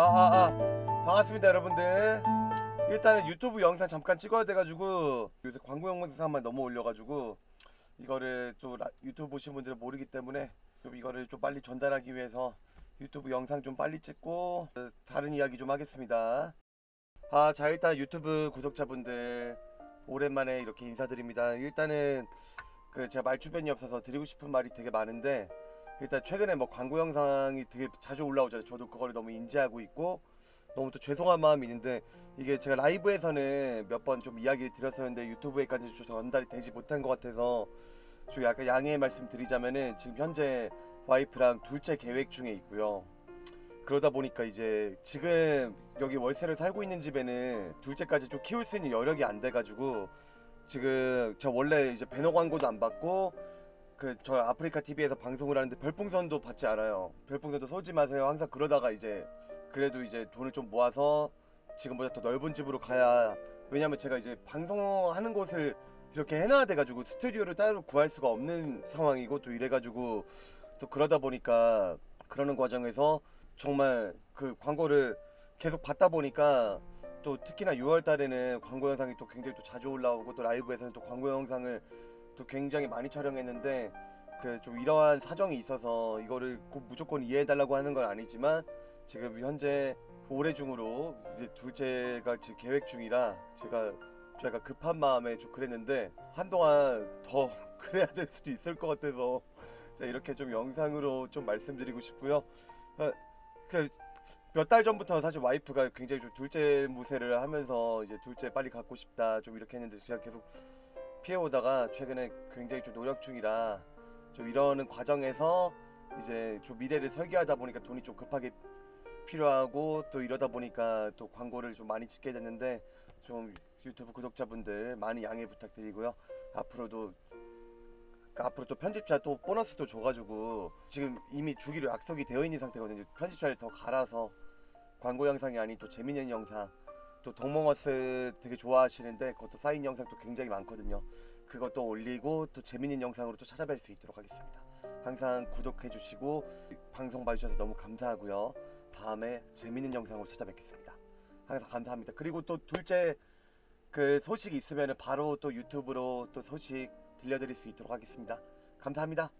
아, 아, 아. 반갑습니다, 여러분들. 일단은 유튜브 영상 잠깐 찍어야 돼가지고 요새 광고 영상만 너무 올려가지고 이거를 또 라- 유튜브 보신 분들은 모르기 때문에 좀 이거를 좀 빨리 전달하기 위해서 유튜브 영상 좀 빨리 찍고 어, 다른 이야기 좀 하겠습니다. 아, 자 일단 유튜브 구독자분들 오랜만에 이렇게 인사드립니다. 일단은 그 제가 말주변이 없어서 드리고 싶은 말이 되게 많은데 일단 최근에 뭐 광고 영상이 되게 자주 올라오잖아요. 저도 그거를 너무 인지하고 있고 너무 또 죄송한 마음이 있는데 이게 제가 라이브에서는 몇 번 좀 이야기를 드렸었는데 유튜브에까지 좀 전달이 되지 못한 것 같아서 좀 약간 양해의 말씀 드리자면은 지금 현재 와이프랑 둘째 계획 중에 있고요. 그러다 보니까 이제 지금 여기 월세를 살고 있는 집에는 둘째까지 좀 키울 수 있는 여력이 안 돼가지고 지금 저 원래 이제 배너 광고도 안 받고 그 저 아프리카 TV에서 방송을 하는데 별풍선도 받지 않아요. 별풍선도 쏘지 마세요. 항상 그러다가 이제 그래도 이제 돈을 좀 모아서 지금보다 더 넓은 집으로 가야 왜냐면 제가 이제 방송하는 곳을 이렇게 해놔야 돼가지고 스튜디오를 따로 구할 수가 없는 상황이고 또 이래가지고 또 그러다 보니까 그러는 과정에서 정말 그 광고를 계속 받다 보니까 또 특히나 6월 달에는 광고 영상이 또 굉장히 또 자주 올라오고 또 라이브에서는 또 광고 영상을 또 굉장히 많이 촬영했는데 그 좀 이러한 사정이 있어서 이거를 꼭 무조건 이해해 달라고 하는 건 아니지만 지금 현재 올해 중으로 이제 둘째가 지금 계획 중이라 제가 좀 약간 급한 마음에 좀 그랬는데 한동안 더 그래야 될 수도 있을 것 같아서 자 이렇게 좀 영상으로 좀 말씀드리고 싶고요. 어, 그몇달 전부터 사실 와이프가 굉장히 좀 둘째 무새를 하면서 이제 둘째 빨리 갖고 싶다 좀 이렇게 했는데 제가 계속 피해오다가 최근에 굉장히 좀 노력 중이라 좀 이러는 과정에서 이제 좀 미래를 설계하다 보니까 돈이 좀 급하게 필요하고 또 이러다 보니까 또 광고를 좀 많이 찍게 됐는데 좀 유튜브 구독자분들 많이 양해 부탁드리고요. 앞으로도 그 앞으로 또 편집자 또 보너스도 줘가지고 지금 이미 주기로 약속이 되어 있는 상태거든요. 편집자를 더 갈아서 광고 영상이 아닌 또 재밌는 영상 또 동몽어스 되게 좋아하시는데 그것도 쌓인 영상도 굉장히 많거든요. 그것도 올리고 또 재밌는 영상으로 또 찾아뵐 수 있도록 하겠습니다. 항상 구독해 주시고 방송 봐주셔서 너무 감사하고요. 다음에 재밌는 영상으로 찾아뵙겠습니다. 항상 감사합니다. 그리고 또 둘째 그 소식 있으면 바로 또 유튜브로 또 소식 들려드릴 수 있도록 하겠습니다. 감사합니다.